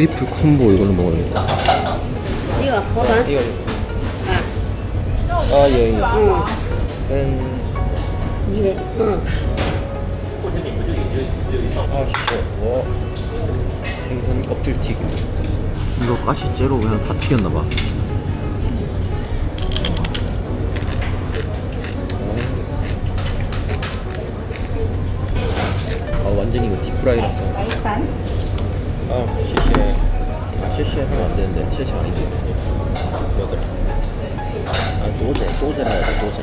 트리플 콤보 이걸로 먹어야겠다. 이거 봐봐. 이거 아, 아 예. 예. 응. 은 이래. 응. 아 진짜 와 생선 껍질 튀김. 이거 가시째로 그냥 다 튀겼나 봐. 아 완전히 이거 딥프라이라서. 아 시시해. 아 시시해 하면 안 되는데 시시 아닌데. 여덟. 아 또제 또제라 해야 돼 또제.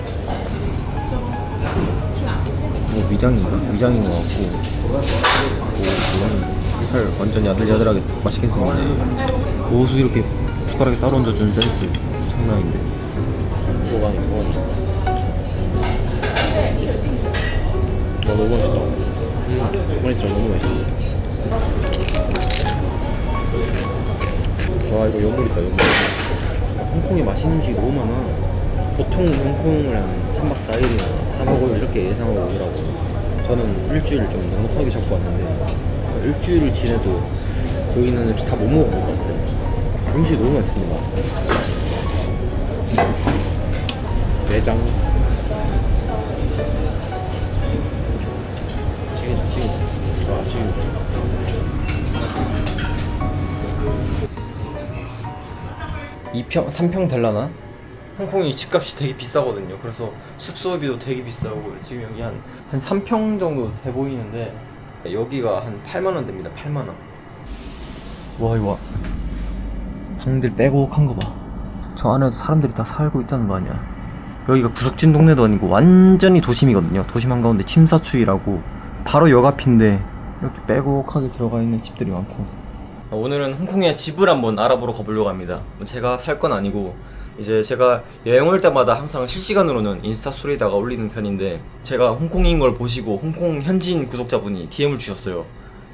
뭐 위장인가? 위장인 것 같고 오 그거는 살 완전 야들야들하게 맛있게 생겼네 고수 이렇게 숟가락에 따로 얹어준 센스 장난인데 뭐가 아니고 와 너무 맛있다 음 맛있어 너무 맛있어 와 이거 연물이다 연물 홍콩에 맛있는 음식이 너무 많아. 보통 홍콩을 한 3박 4일이나 3박 5일 이렇게 예상하고 오더라고. 저는 일주일 좀 넉넉하게 잡고 왔는데 일주일을 지내도 여기 있는 음식 다 못 먹어볼 것 같아요. 음식이 너무 맛있습니다. 내장. 찌개다 찌개. 와 찌개 이평 3평 될라나? 홍콩이 집값이 되게 비싸거든요. 그래서 숙소비도 되게 비싸고 지금 여기 한, 한 3평 정도 돼 보이는데 여기가 한 8만 원 됩니다. 8만 원. 와 이거 방들 빼곡한 거 봐. 저 안에 사람들이 다 살고 있다는 거 아니야. 여기가 구석진 동네도 아니고 완전히 도심이거든요. 도심 한가운데 침사추이라고 바로 역 앞인데 이렇게 빼곡하게 들어가 있는 집들이 많고. 오늘은 홍콩에 집을 한번 알아보러 가보려고 합니다. 뭐 제가 살 건 아니고 이제 제가 여행 올 때마다 항상 실시간으로는 인스타 스토리에다가 올리는 편인데 제가 홍콩인 걸 보시고 홍콩 현지인 구독자분이 DM을 주셨어요.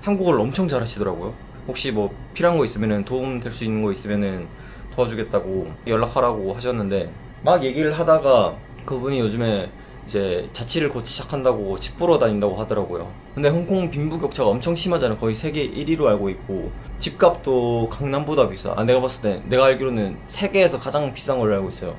한국어를 엄청 잘하시더라고요. 혹시 뭐 필요한 거 있으면은 도움 될 수 있는 거 있으면은 도와주겠다고 연락하라고 하셨는데 막 얘기를 하다가 그분이 요즘에 이제 자취를 곧 시작한다고 집 보러 다닌다고 하더라고요. 근데 홍콩 빈부격차가 엄청 심하잖아요. 거의 세계 1위로 알고 있고 집값도 강남보다 비싸. 아 내가 봤을 때 내가 알기로는 세계에서 가장 비싼 걸로 알고 있어요.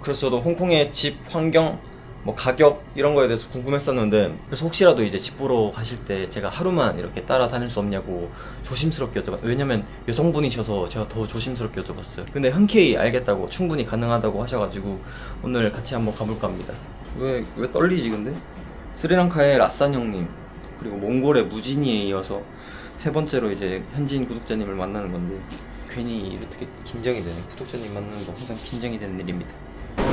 그래서 저도 홍콩의 집 환경, 뭐 가격 이런 거에 대해서 궁금했었는데 그래서 혹시라도 이제 집 보러 가실 때 제가 하루만 이렇게 따라다닐 수 없냐고 조심스럽게 여쭤봤. 왜냐면 여성분이셔서 제가 더 조심스럽게 여쭤봤어요. 근데 흔쾌히 알겠다고 충분히 가능하다고 하셔가지고 오늘 같이 한번 가볼까 합니다. 왜 왜 떨리지 근데? 스리랑카의 라산 형님 그리고 몽골의 무진이에 이어서 세 번째로 이제 현지인 구독자님을 만나는 건데 괜히 이렇게 긴장이 되네. 구독자님 만나는 거 항상 긴장이 되는 일입니다.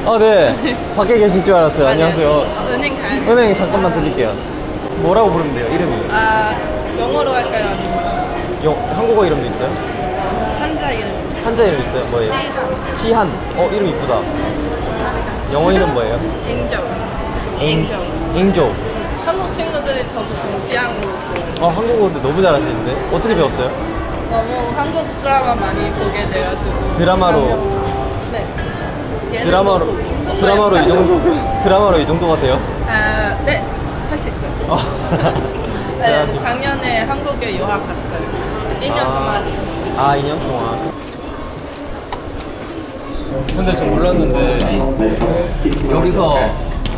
아 네. 밖에 계실 줄 알았어요. 안녕하세요. 은행 가야 돼. 은행 잠깐만 드릴게요. 뭐라고 부르면 돼요? 이름이? 아, 영어로 할까요? 아니면 영, 한국어 이름도 있어요? 한자 이름 있어요? 한자 이름 있어요? 뭐예요? 시한. 시한. 어 이름 이쁘다. 영어 이름 뭐예요? 앵조. 앵- 앵조. 앵조. 한국 친구들이 저보고 시향으로 불러요. 아 한국어 근데 너무 잘하시는데 어떻게 배웠어요? 너무 한국 드라마 많이 보게 돼가지고. 드라마로? 네. 예능도 드라마로 보고. 드라마로 이 정도 드라마로 이 정도가 돼요? 아, 네. 할 수 있어요. 아, 네, 대단하시- 작년에 한국에 유학 갔어요. 2년 아. 동안 있었어요. 아 2년 동안. 근데 저 몰랐는데 여기서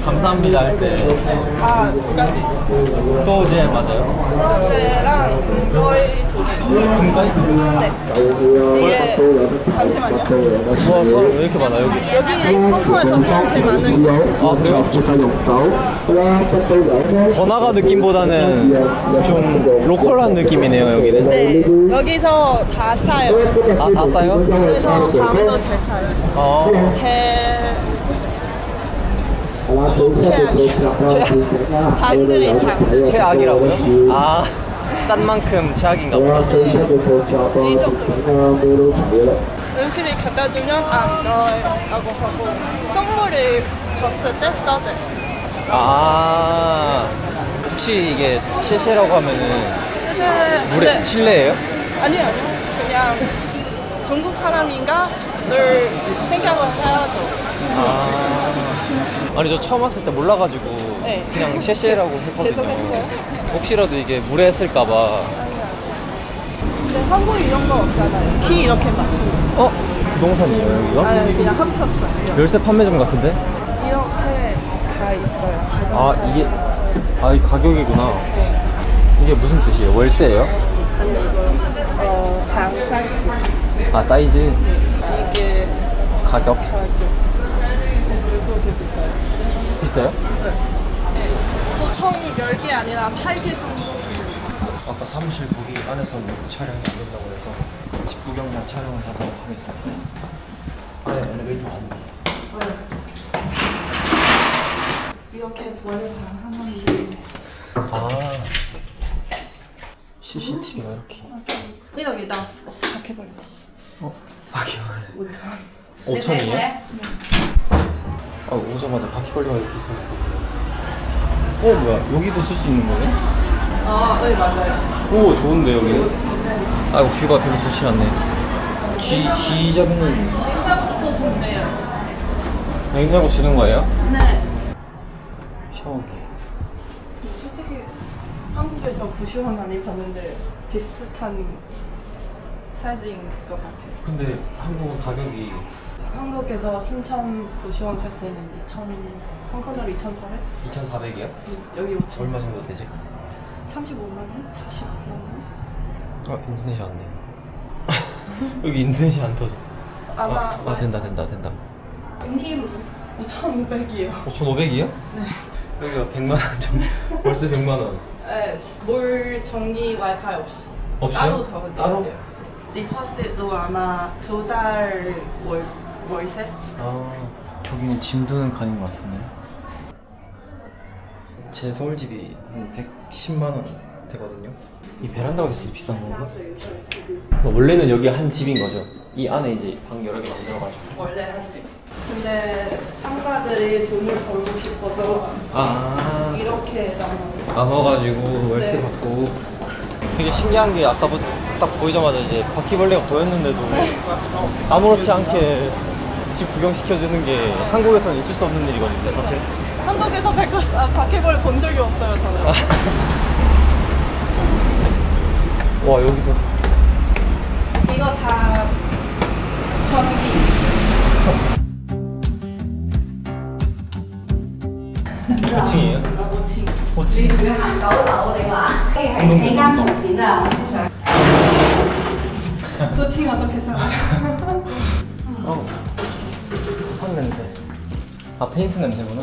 감사합니다 할때 아, 두 가지 있어요. 또제 맞아요? 어제랑 은거이 두개 있어요. 금가이? 네. 이게 잠시만요. 와 사람 왜 이렇게 많아 여기? 여기 홍콩에서 제일 많은 거. 아 그래요? 번화가 느낌보다는 좀 로컬한 느낌이네요 여기는 네, 여기서 다 싸요. 아다 싸요? 그래서 밤도 잘 싸요. 어 제 최악. 밤들이 방. 최악이라고요? 아 싼 만큼 최악인가 보다 이 정도. 음식을 갖다 주면 안 넣어라고 하고 선물을 줬을 때 떠져. 아 혹시 이게 셰셰라고 하면은 사실 물에 네. 실내예요? 아니요 아니요 그냥 중국 사람인가 늘 생각을 해야죠. 아 아니 저 처음 왔을 때 몰라가지고 네. 그냥 셰셰라고 했거든요 계속 했어요? 혹시라도 이게 물에 했을까봐 근데 한국에 이런 거 없잖아요. 키 이렇게 맞추는. 어? 부동산이에요 여기가? 아니 그냥 합쳤어요. 열쇠 판매점 같은데? 이렇게 다 있어요. 아 이게 아 이 가격이구나 이게 무슨 뜻이에요? 월세예요? 어, 방 사이즈. 아 사이즈 이게 가격 가격. 그렇게 비싸요. 비싸요? 보통 10개 아니라 8개 정도. 아까 사무실 거기 안에서는 촬영이 안 된다고 해서 집 구경만 촬영을 하도록 하겠습니다 안에 엘리베이터 안 돼. 이렇게 원래 방 하나인데. 아 CCTV가 이렇게 여기다 바퀴벌레. 어? 바퀴벌레 5천. 5천이에요? 아 오자마자 바퀴벌레가 이렇게 있어 어 뭐야 여기도 쓸 수 있는 거네? 아, 네 맞아요. 오 좋은데 여기는 아이고 뷰가 별로 좋지 않네 쥐, 쥐 잡는 냉장고도 좋네요. 냉장고 주는 거예요? 네. 샤워기 솔직히 한국에서 90원 많이 받는데 비슷한 사이즈인 것 같아요. 근데 한국은 가격이 한국에서 신천 90원 살 때는 2천, 한국으로 2,400? 2,400이요? 여기 5천. 얼마 정도 되지? 35만 원? 45만 원? 아 인도네시아 안 돼. 여기 인도네시아 안 터져. 아마 아, 아 된다 된다 된다. 5,500이요. 5,500이요? 네. 여기가 100만 원 정. 월세 100만 원. 네, 물, 전기, 와이파이 없이. 없이요? 따로 더 내야 따로? 돼요. 디퍼시트도 아마 두달 월, 월세? 아 저기는 짐 두는 칸인 것 같은데. 제 서울집이 한 110만 원 되거든요. 이 베란다가 있어서 비싼 건가? 원래는 여기 한 집인 거죠. 이 안에 이제 방 여러 개 만들어가지고. 원래 한 집. 근데 상가들이 돈을 벌고 싶어서 아 이렇게 나눠요. 나눠가지고 월세 네. 받고 되게 신기한 게 아까 보- 딱 보이자마자 이제 바퀴벌레가 보였는데도 아무렇지 않게 집 구경시켜주는 게 한국에서는 있을 수 없는 일이거든요 사실 한국에서 백, 아, 바퀴벌 본 적이 없어요, 저는. 와 여기도 이거 다 전기. 몇 층이에요? 5층. 5층? 그 5층 어떻게 살아요? 어 스판 냄새 아 페인트 냄새구나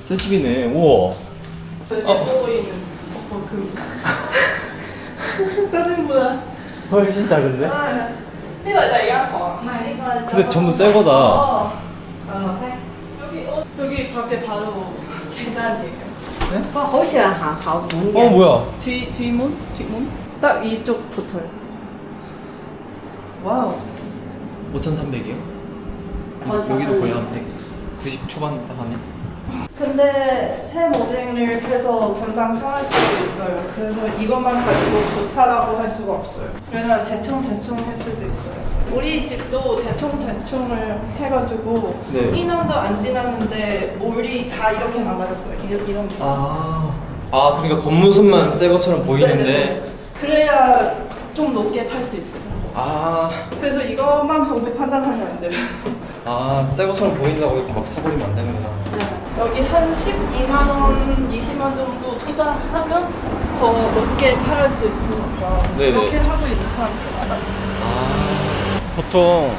새 집이네 우와 보이는 어, 그. 사진보다. 훨씬 작은데? 아, 이거 이제 이거 근데 전부 새 거다 어. 여기, 어, 여기 밖에 바로 계단이에요. 네? 그 호시와 하고 어 뭐야? 뒤 뒷문 뒷문 딱 이쪽 포털. 와우. 5,300이요? 여기도 거의 한 190 초반 딱 하네. 근데 새 모델을 해서 금방 상할 수도 있어요. 그래서 이것만 가지고 좋다라고 할 수가 없어요. 왜냐면 대충 대충 할 수도 있어요. 우리 집도 대충 대충을 해가지고 네. 2년도 안 지났는데 물이 다 이렇게 망가졌어요. 이- 이런 게. 아, 아 그러니까 겉모습만 새 것처럼 보이는데 네네네. 그래야 좀 높게 팔 수 있어요. 아, 그래서 이것만 보고 판단하면 안 돼요. 아, 새 것처럼 보인다고 이렇게 막 사버리면 안 되는구나. 여기 한 12만 원, 20만 원 정도 투자하면 더 높게 팔을 수 있으니까 네네. 그렇게 하고 있는 사람들 많아요. 아, 보통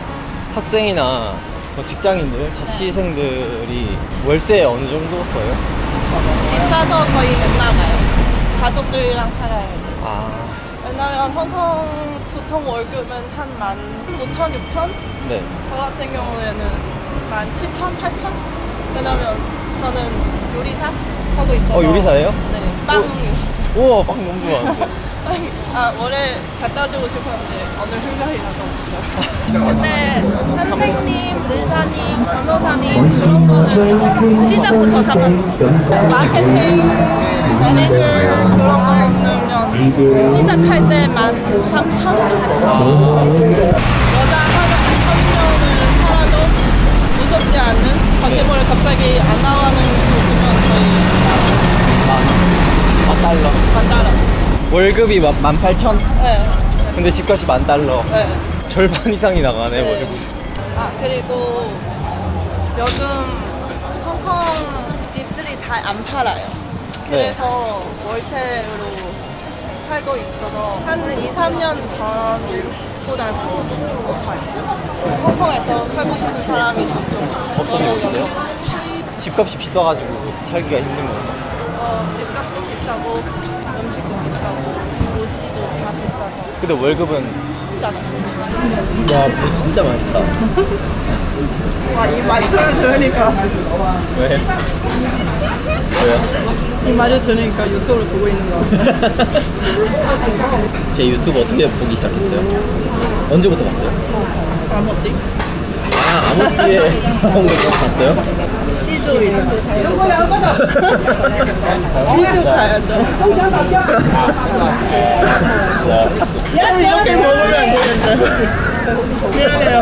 학생이나 뭐 직장인들, 자취생들이 월세 어느 정도 써요? 비싸서 거의 못 나가요. 가족들이랑 살아야 돼요. 아, 왜냐면 홍콩 보통 월급은 한 15,000, 6,000? 네. 저 같은 경우에는 17,000, 8,000? 왜냐면 저는 요리사 하고 있어서 어, 요리사예요? 네, 빵 어. 요리사. 우와, 빵 너무 좋아하는데. 아, 원래 갖다 주고 싶었는데 오늘 휴가이라서 없어요. 근데 선생님, 의사님, 변호사님 그런 거는 시작부터 사면 마케팅, 매니저 그런 거는 시작할 때만 3천, 4천. 여자 하나 한 명을 살아도 무섭지 않는 바퀴벌레 갑자기 안 나가는 곳이면 거의 아, 달러. 만 달러. 월급이 18,000? 네. 근데 집값이 만 달러. 네. 절반 이상이 나가네, 네. 월급. 아 그리고 요즘 홍콩 집들이 잘 안 팔아요. 네. 그래서 월세로 살고 있어서 한 2, 3년 전보다 높아요. 홍콩에서 살고 싶은 사람이 점점 없어지고 있어요? 집값이 비싸가지고 살기가 힘든 건가? 어, 집값도 비싸고 음식도 비싸고 도시도 다 비싸서 근데 월급은 진짜 와, 뭐 진짜 맛있다. 와이 말을 들으니까 왜? 왜요? 이 말을 들으니까 유튜브를 보고 있는 거 같아. 제 유튜브 어떻게 보기 시작했어요? 언제부터 봤어요? 아무튼 아, 아모티에 나온 거 봤어요? 시조 있는 거 시조 가야죠. 이렇게 먹으면 안 되는데. 미안해요.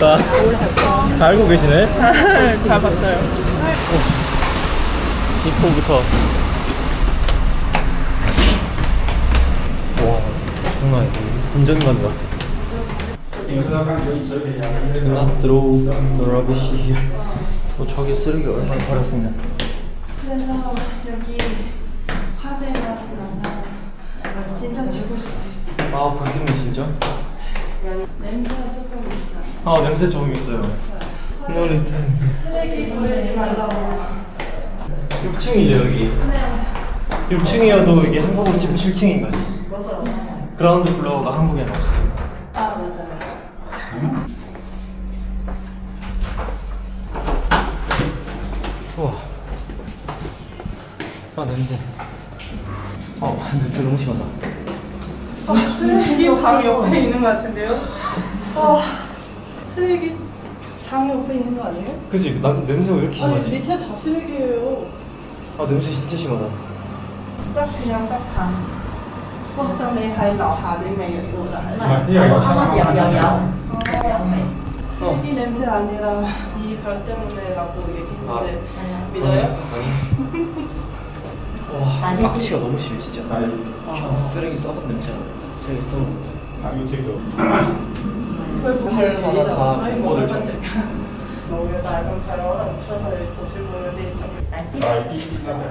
다, 다 알고 계시네? 다 봤어요. 입구부터. 와, 장난 아니다. 운전관 같아. Throw the rubbish here. 어, 저기 쓰레기 얼마나 버렸으면. 그래서 여기 화재가 나면 진짜 죽을 수도 있어. 아, 바뀌네, 진짜? 냄새가 조금 있어. 아, 냄새 좀 있어요. 노리탄. 쓰레기 버리지 말라고. 6층이죠, 여기. 6층이어도 이게 한국으로 치면 7층인 거지. 그라운드 플로어가 한국에는 없어 아, 냄새. 어, 냄새 너무 심하다. 아, 쓰레기 방 옆에 있는 것 같은데요? 아 쓰레기 장 옆에 있는 거 아니에요? 그지? 나 냄새가 왜 이렇게 아니 심하지? 밑에 다 쓰레기예요. 아, 냄새 진짜 심하다. 得兩得閒。哇！就你喺樓下啲味嗰度係咪？有有有어. 쓰레기 냄새 아니라 이 별 때문에 라고 아. 얘기했는데 믿어요? 아니. 와, 악취가 너무 심해, 진짜. 그냥 쓰레기 썩은 냄새. 쓰레기 썩은 냄새. 다 보는데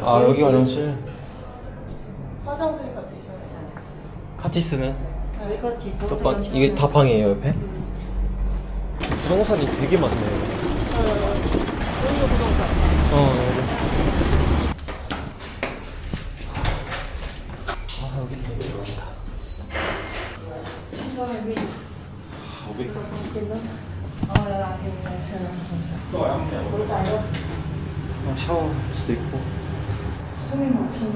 아, 여기 화장실. 화장실 같이 있어요. 같이 지소 또 방, 이게 다 방이에요, 옆에? 부동산이 되게 많네. 여기가 부동산. 어, 여기. 아, 여기 냄새 많다. 여기. 어, 여기 어, 샤워할 수도 있고. 숨이 막히는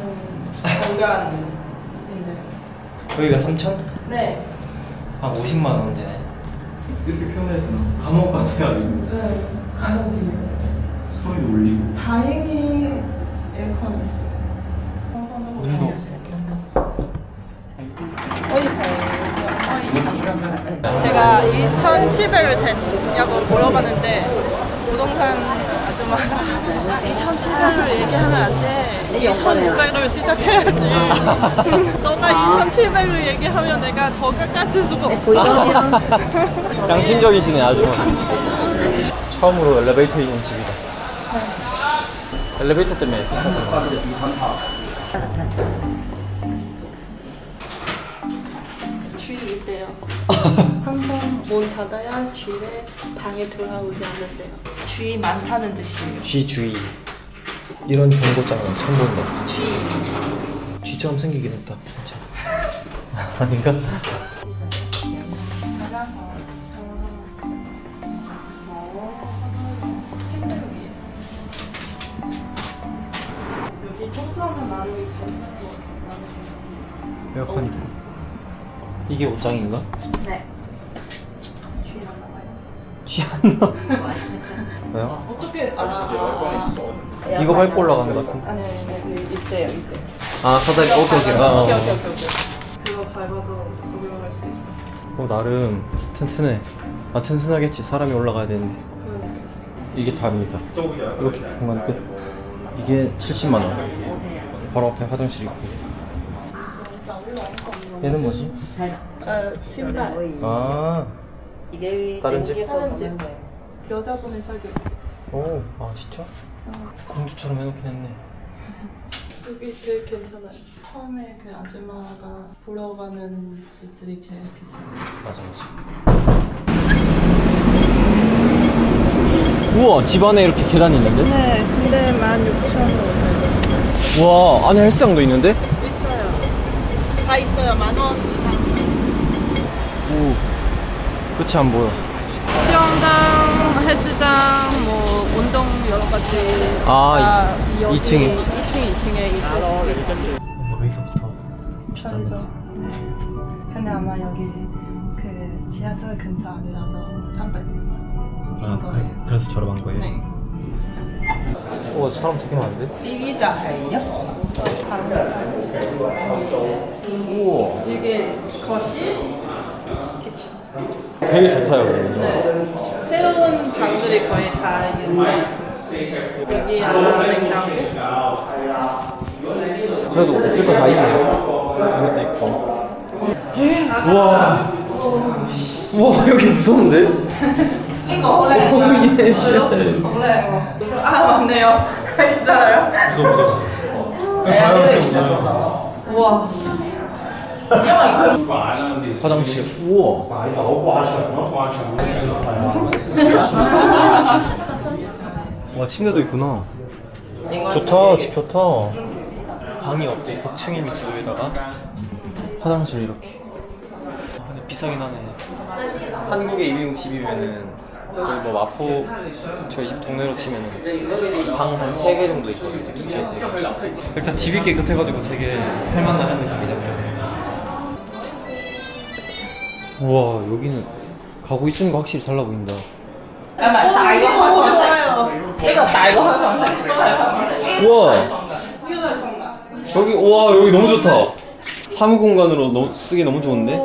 공간인데. 여기가 3천? 네. 한 50만 원 되네. 이렇게 표현해도 감옥 같아가지고 네. 감옥이에요. 소리도 울리고. 다행히 에어컨 있어요. 운동. 제가 2,700을 됐냐고 물어봤는데 부동산 아줌마가 2,700을 얘기하면 안 돼. 2,600을 시작해야지. 너가 2,700을 얘기하면 내가 더 깎아줄 수가 없어. 양심적이시네 아주. 처음으로 엘리베이터 있는 집이다. 엘리베이터 때문에 비싸서. 쥐 있대요. 항상 문 닫아야 쥐를 방에 들어오지 않는데요. 쥐 많다는 뜻이에요. 쥐 주의. 이런 경고장은 처음 본다. 쥐. 쥐처럼 생기긴 했다 진짜. 아닌가? 여기 청소하면 나를 괜찮은 것 같아요. 에어컨 있고. 이게 옷장인가? 네. 쥐 나나봐요. 쥐안 나. 왜요? 어떻게 알아? 아, 이거 밟고 올라가는 것 같은데. 아니 아니 아니 이때요 이때. 아 사다리 오케이 오케이. 아, 어. 오케이 오케이 오케이. 오케이. 그거 밟아서 올라갈 수 있다. 어 나름 튼튼해. 아 튼튼하겠지. 사람이 올라가야 되는데. 그러니까. 이게 답입니다. 이렇게 공간 끝. 이게 70만 원. 바로 앞에 화장실 있고. 얘는 뭐지? 어, 신발. 아, 이게 다른 집? 다른 집. 여자분이 살기. 오, 아 진짜? 공주처럼 해놓긴 했네. 여기 되게 괜찮아요. 처음에 그 아줌마가 보러 가는 집들이 제일 비싸요. 맞아 맞아. 우와 집 안에 이렇게 계단이 있는데? 네, 근데 16,000원. 우와 안에 헬스장도 있는데? 있어요. 다 있어요. 만 원 이상. 오 끝이 안 보여. 수영장, 헬스장, 뭐 운동 여러 가지. 아, 이- 여기 2층에. 2층, 2층에 있어요. 여기서부터 비싼 그렇죠. 네. 근데 아마 여기 그 지하철 근처 아니라서 300인 거예요. 아, 그래서 저렴한 거예요? 네. 오 사람 되게 많은데? 우와 이게 거실? 되게 좋다 여기. 네. 새로운 방들이 거의 다 이렇게 있어요. 여기 아마 냉장고? 그래도 있을 거 다 있네요. 이것도 있고. 우와. 우와 여기 무서운데? 이거 원래 오, 예, 쉣. 원래 뭐. 아 맞네요. 있잖아요. 무서워 무서워. 바이러스 무서워. 우와. 화장실. 우와. 와 침대도 있구나. 좋다 집 좋다. 방이 어때? 복층인 구조에다가 화장실 이렇게. 아, 근데 비싸긴 하네. 한국에 260이면은 거의 뭐 마포 저희 집 동네로 치면은 방한 3개 정도 있거든요. 일단 집이 깨끗해가지고 되게 살만한 느낌이잖아요. 우와 여기는 가구 있는 거 확실히 달라 보인다. 要买大一个换黄色，这个大一个换黄色，这个换黄色。 우와 이거 성나. 여기 우와 여기 너무 좋다. 사무 공간으로 너, 쓰기 너무 좋은데?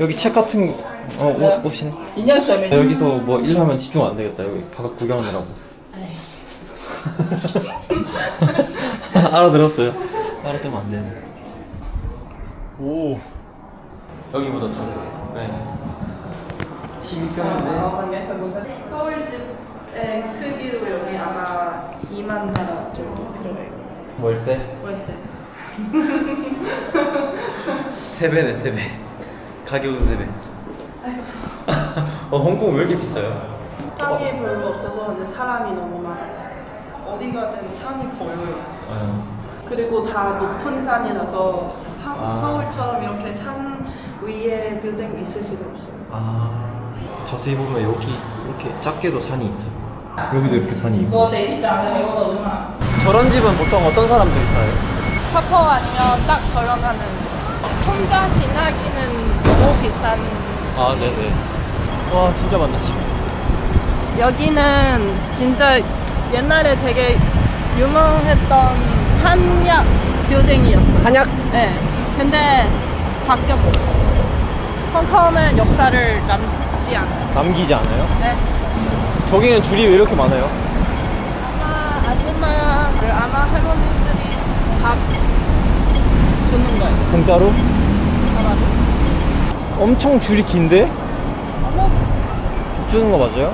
여기 책 같은 거, 어 옷, 옷이네. 人家水没 여기서 뭐 일하면 집중 안 되겠다. 여기 바깥 구경하느라고. 알아들었어요. 알아들으면 안 되네. 오. 여기보다 두 배. 네. 12평인데. 서울 집의 크기로 여기 아마 2만 달러 정도 필요해요. 월세? 월세. 세 배네 세 배. 가격은 세 배. 어 홍콩 왜 이렇게 비싸요? 땅이 별로 없어서 근데 사람이 너무 많아요. 어디 가든 산이 보여요. 아, 그리고 다 높은 산이라서 하- 아. 서울처럼 이렇게 산 위에 빌딩 있을 수가 없어요. 아 자세히 보면 여기 이렇게 작게도 산이 있어. 여기도 이렇게 산이 있고. 저런 집은 보통 어떤 사람들이 살아요? 카퍼 아니면 딱 결혼하는 혼자 지나기는 너무 비싼 아 네네. 와 진짜 많다 집. 여기는 진짜 옛날에 되게 유명했던 한약 빌딩이었어요. 한약? 네. 근데 바뀌었어요. 홍콩은 역사를 남지 않아요. 남기지 않아요? 네. 저기는 줄이 왜 이렇게 많아요? 아마 아줌마, 아마 할머니들이 밥 주는 거예요. 공짜로? 아마도. 엄청 줄이 긴데? 어머, 밥 주는 거 맞아요?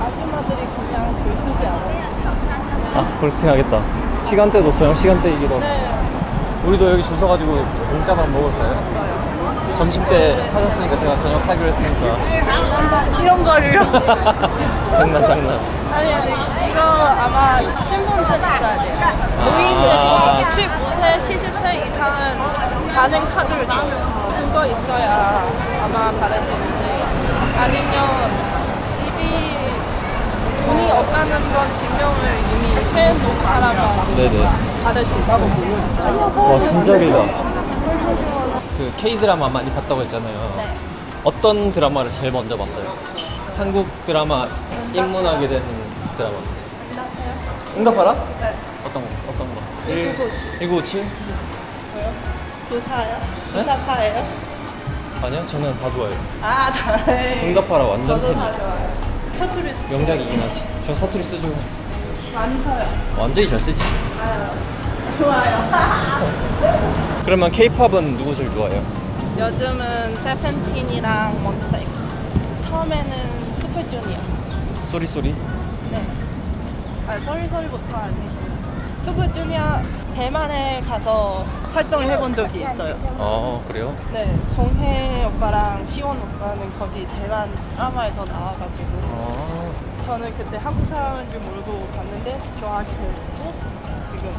아줌마들이 그냥 줄 서지 않아요. 아 그렇긴 하겠다. 시간대도 저녁 시간대이기도. 네. 우리도 여기 줄 서가지고 공짜밥 먹을까요? 점심 때 사줬으니까 제가 저녁 사기로 했으니까. 이런 거를요? 장난 장난. 아니 아니 이거 아마 신분증 있어야 돼요. 아. 노인들이 65세, 70세 이상은 가는 카드를 줘요. 그거 있어야 아마 받을 수 있는데 아니면 집이 돈이 없다는 건 증명을 이미 해놓은 사람은 네네. 받을 수 있어요. 와 진짜 길다. 그 K 드라마 많이 봤다고 했잖아요. 네. 어떤 드라마를 제일 먼저 봤어요? 한국 드라마 입문하게 된 드라마. 응답하라? 네. 어떤 거? 어떤 거? 1997. 1957? 부사요? 네? 부사파예요? 아니요, 저는 다 좋아해요. 아 잘해. 응답하라 완전 저도 다 팬이에요. 좋아요. 사투리 쓰- 명작이긴 하지. 저 사투리 쓰죠. 많이 사요. 완전히 잘 쓰지. 좋아요. 그러면 K-팝은 누구 제일 좋아해요? 요즘은 세븐틴이랑 몬스타엑스. 처음에는 슈퍼주니어. 쏘리 쏘리. 네. 아, 서리서리부터 아니고. 슈퍼주니어 대만에 가서 활동을 해본 적이 있어요. 아 그래요? 네, 동해 오빠랑 시원 오빠는 거기 대만 드라마에서 나와가지고 아 저는 그때 한국 사람인 줄 모르고 갔는데 좋아하게 됐고 지금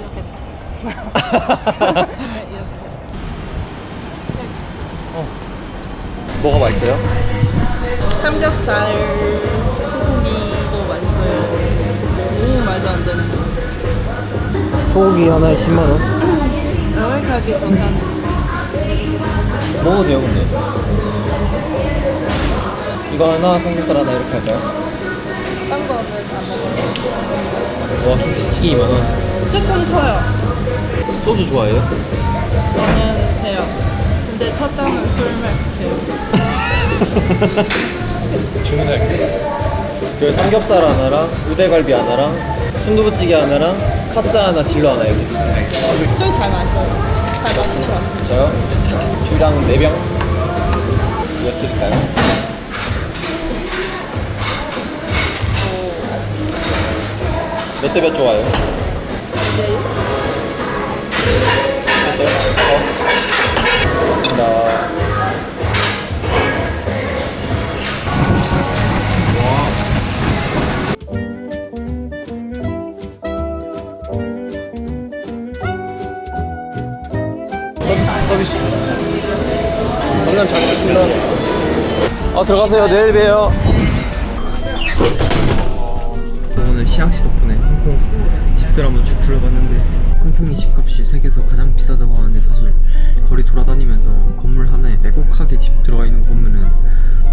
이렇게 됐어요. 됐어요. 뭐가 맛있어요? 삼겹살 소고기도 맛있어요. 너무 말도 안 되는 거. 소고기 하나에 10만 원. 여기까지 보사는 먹어도 돼요 근데. 이거 하나 삼겹살 하나 이렇게 할까요? 딴 거 는 다 먹어요. 와 김치찌개 2만 원. 조금 커요. 소주 좋아해요? 저는 돼요. 근데 첫 잔은 술 마세요. 주문할게요. 그 삼겹살 하나랑 우대갈비 하나랑 순두부찌개 하나랑 카스 하나 진로 하나 이렇게 주세요. 술 잘 마셔요. 잘 마시는 것 같아요. 저요? 주랑 4병 몇 드릴까요? 몇 대 몇 좋아요? 네. 강남 잘 먹겠습니다. 어, 들어가세요. 내일 봬요. 오늘 시향씨 덕분에 홍콩 집들 한번 쭉 둘러봤는데 홍콩이 집값이 세계에서 가장 비싸다고 하는데 사실 거리 돌아다니면서 건물 하나에 빼곡하게 집 들어가 있는 거 보면은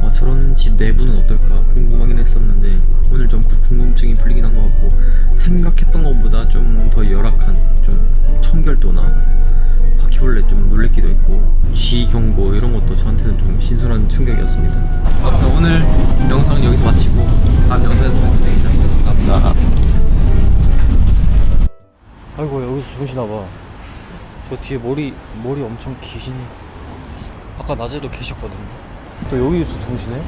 어, 저런 집 내부는 어떨까 궁금하긴 했었는데 오늘 좀 그 궁금증이 풀리긴 한 것 같고 생각했던 것보다 좀 더 열악한 좀 청결도나 바퀴벌레 좀 놀랬기도 했고 쥐 경고 이런 것도 저한테는 좀 신선한 충격이었습니다. 아무튼 오늘 영상은 여기서 마치고 다음 영상에서 뵙겠습니다. 감사합니다. 아이고 여기서 주무시나 봐. 저 뒤에 머리 머리 엄청 기신. 아까 낮에도 계셨거든요. 또 여기서 주무시네?